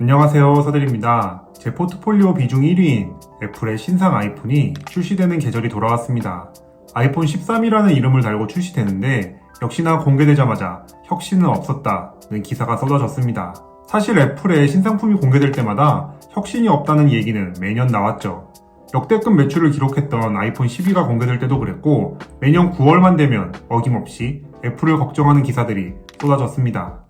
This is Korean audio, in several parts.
안녕하세요 서들입니다. 제 포트폴리오 비중 1위인 애플의 신상 아이폰이 출시되는 계절이 돌아왔습니다. 아이폰 13이라는 이름을 달고 출시되는데 역시나 공개되자마자 혁신은 없었다는 기사가 쏟아졌습니다. 사실 애플의 신상품이 공개될 때마다 혁신이 없다는 얘기는 매년 나왔죠. 역대급 매출을 기록했던 아이폰 12가 공개될 때도 그랬고 매년 9월만 되면 어김없이 애플을 걱정하는 기사들이 쏟아졌습니다.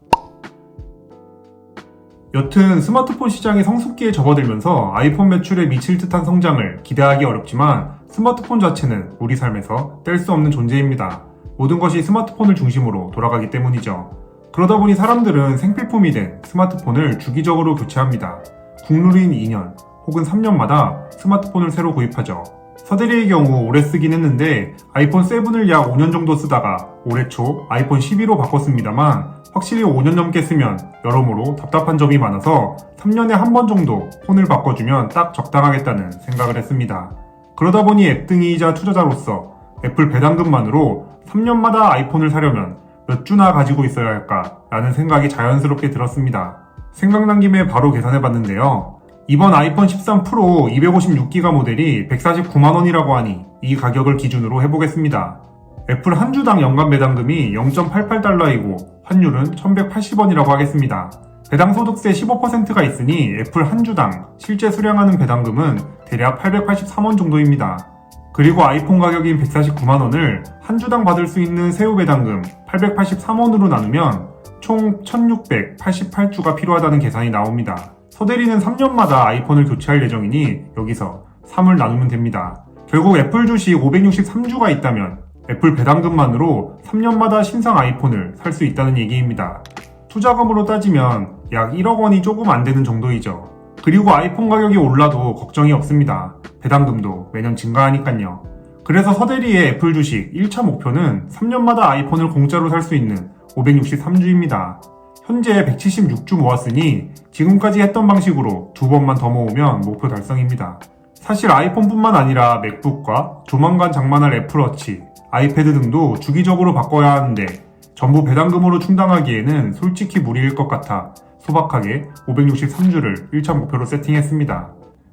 여튼 스마트폰 시장이 성숙기에 접어들면서 아이폰 매출에 미칠 듯한 성장을 기대하기 어렵지만 스마트폰 자체는 우리 삶에서 뗄 수 없는 존재입니다. 모든 것이 스마트폰을 중심으로 돌아가기 때문이죠. 그러다 보니 사람들은 생필품이 된 스마트폰을 주기적으로 교체합니다. 국룰인 2년 혹은 3년마다 스마트폰을 새로 구입하죠. 서대리의 경우 오래 쓰긴 했는데 아이폰 7을 약 5년 정도 쓰다가 올해 초 아이폰 12로 바꿨습니다만 확실히 5년 넘게 쓰면 여러모로 답답한 점이 많아서 3년에 한 번 정도 폰을 바꿔주면 딱 적당하겠다는 생각을 했습니다. 그러다 보니 앱등이이자 투자자로서 애플 배당금만으로 3년마다 아이폰을 사려면 몇 주나 가지고 있어야 할까라는 생각이 자연스럽게 들었습니다. 생각난 김에 바로 계산해 봤는데요. 이번 아이폰 13 프로 256기가 모델이 149만원이라고 하니 이 가격을 기준으로 해보겠습니다. 애플 한 주당 연간 배당금이 0.88달러이고 환율은 1180원이라고 하겠습니다. 배당 소득세 15%가 있으니 애플 한 주당 실제 수령하는 배당금은 대략 883원 정도입니다. 그리고 아이폰 가격인 149만원을 한 주당 받을 수 있는 세후 배당금 883원으로 나누면 총 1688주가 필요하다는 계산이 나옵니다. 서대리는 3년마다 아이폰을 교체할 예정이니 여기서 3을 나누면 됩니다. 결국 애플 주식 563주가 있다면 애플 배당금만으로 3년마다 신상 아이폰을 살 수 있다는 얘기입니다. 투자금으로 따지면 약 1억 원이 조금 안 되는 정도이죠. 그리고 아이폰 가격이 올라도 걱정이 없습니다. 배당금도 매년 증가하니깐요. 그래서 서대리의 애플 주식 1차 목표는 3년마다 아이폰을 공짜로 살 수 있는 563주입니다. 현재 176주 모았으니 지금까지 했던 방식으로 두 번만 더 모으면 목표 달성입니다. 사실 아이폰뿐만 아니라 맥북과 조만간 장만할 애플워치, 아이패드 등도 주기적으로 바꿔야 하는데 전부 배당금으로 충당하기에는 솔직히 무리일 것 같아 소박하게 563주를 1차 목표로 세팅했습니다.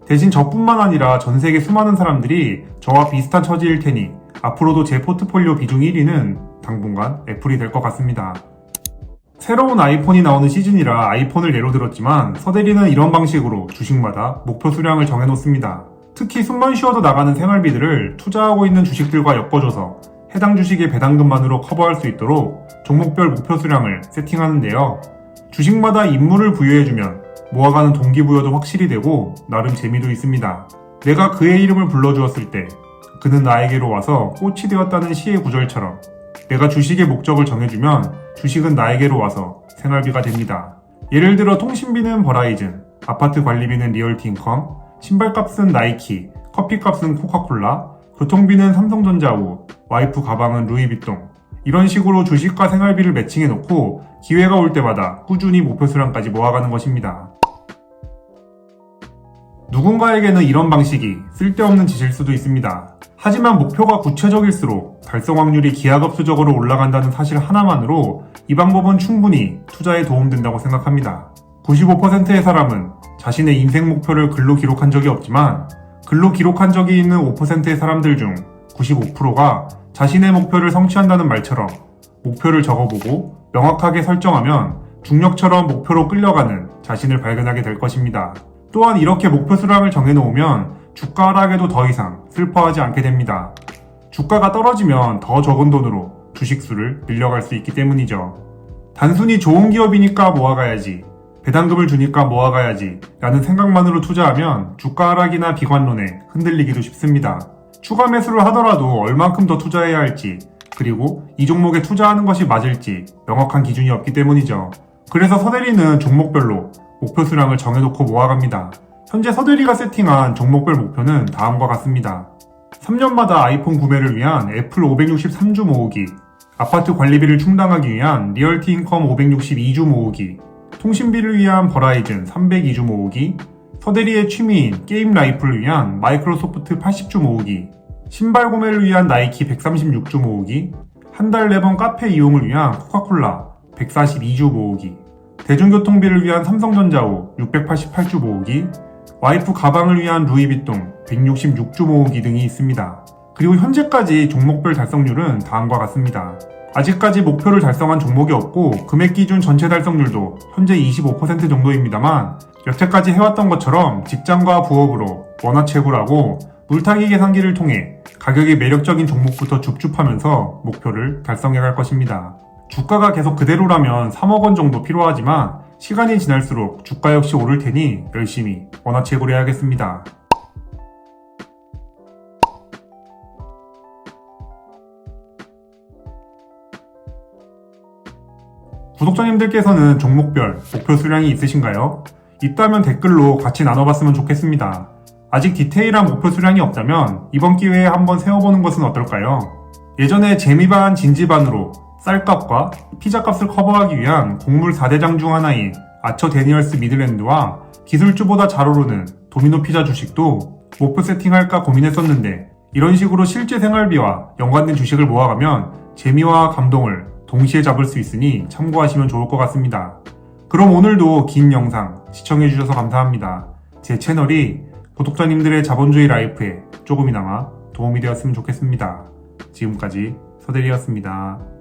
대신 저뿐만 아니라 전 세계 수많은 사람들이 저와 비슷한 처지일 테니 앞으로도 제 포트폴리오 비중 1위는 당분간 애플이 될 것 같습니다. 새로운 아이폰이 나오는 시즌이라 아이폰을 예로 들었지만 서대리는 이런 방식으로 주식마다 목표 수량을 정해놓습니다. 특히 숨만 쉬어도 나가는 생활비들을 투자하고 있는 주식들과 엮어줘서 해당 주식의 배당금만으로 커버할 수 있도록 종목별 목표 수량을 세팅하는데요. 주식마다 임무를 부여해주면 모아가는 동기부여도 확실히 되고 나름 재미도 있습니다. 내가 그의 이름을 불러주었을 때 그는 나에게로 와서 꽃이 되었다는 시의 구절처럼 내가 주식의 목적을 정해주면 주식은 나에게로 와서 생활비가 됩니다. 예를 들어 통신비는 버라이즌, 아파트 관리비는 리얼티 인컴, 신발값은 나이키, 커피값은 코카콜라, 교통비는 삼성전자우, 와이프 가방은 루이비통. 이런 식으로 주식과 생활비를 매칭해 놓고 기회가 올 때마다 꾸준히 목표 수량까지 모아가는 것입니다. 누군가에게는 이런 방식이 쓸데없는 짓일 수도 있습니다. 하지만 목표가 구체적일수록 달성 확률이 기하급수적으로 올라간다는 사실 하나만으로 이 방법은 충분히 투자에 도움된다고 생각합니다. 95%의 사람은 자신의 인생 목표를 글로 기록한 적이 없지만 글로 기록한 적이 있는 5%의 사람들 중 95%가 자신의 목표를 성취한다는 말처럼 목표를 적어보고 명확하게 설정하면 중력처럼 목표로 끌려가는 자신을 발견하게 될 것입니다. 또한 이렇게 목표 수량을 정해놓으면 주가 하락에도 더 이상 슬퍼하지 않게 됩니다. 주가가 떨어지면 더 적은 돈으로 주식수를 늘려갈 수 있기 때문이죠. 단순히 좋은 기업이니까 모아가야지, 배당금을 주니까 모아가야지 라는 생각만으로 투자하면 주가 하락이나 비관론에 흔들리기도 쉽습니다. 추가 매수를 하더라도 얼만큼 더 투자해야 할지, 그리고 이 종목에 투자하는 것이 맞을지 명확한 기준이 없기 때문이죠. 그래서 서대리는 종목별로 목표 수량을 정해놓고 모아갑니다. 현재 서대리가 세팅한 종목별 목표는 다음과 같습니다. 3년마다 아이폰 구매를 위한 애플 563주 모으기, 아파트 관리비를 충당하기 위한 리얼티 인컴 562주 모으기, 통신비를 위한 버라이즌 302주 모으기, 서대리의 취미인 게임 라이프를 위한 마이크로소프트 80주 모으기, 신발 구매를 위한 나이키 136주 모으기, 한달네번 카페 이용을 위한 코카콜라 142주 모으기, 대중교통비를 위한 삼성전자호 688주 모으기, 와이프 가방을 위한 루이비통 166주 모으기 등이 있습니다. 그리고 현재까지 종목별 달성률은 다음과 같습니다. 아직까지 목표를 달성한 종목이 없고 금액 기준 전체 달성률도 현재 25% 정도입니다만 여태까지 해왔던 것처럼 직장과 부업으로 원화채굴하고 물타기 계산기를 통해 가격이 매력적인 종목부터 줍줍하면서 목표를 달성해 갈 것입니다. 주가가 계속 그대로라면 3억 원 정도 필요하지만 시간이 지날수록 주가 역시 오를 테니 열심히 원화채굴해야겠습니다. 구독자님들께서는 종목별 목표 수량이 있으신가요? 있다면 댓글로 같이 나눠봤으면 좋겠습니다. 아직 디테일한 목표 수량이 없다면 이번 기회에 한번 세워보는 것은 어떨까요? 예전에 재미반 진지반으로 쌀값과 피자값을 커버하기 위한 곡물 4대장 중 하나인 아처 데니얼스 미들랜드와 기술주보다 잘 오르는 도미노 피자 주식도 목표 세팅할까 고민했었는데 이런 식으로 실제 생활비와 연관된 주식을 모아가면 재미와 감동을 동시에 잡을 수 있으니 참고하시면 좋을 것 같습니다. 그럼 오늘도 긴 영상 시청해주셔서 감사합니다. 제 채널이 구독자님들의 자본주의 라이프에 조금이나마 도움이 되었으면 좋겠습니다. 지금까지 서대리였습니다.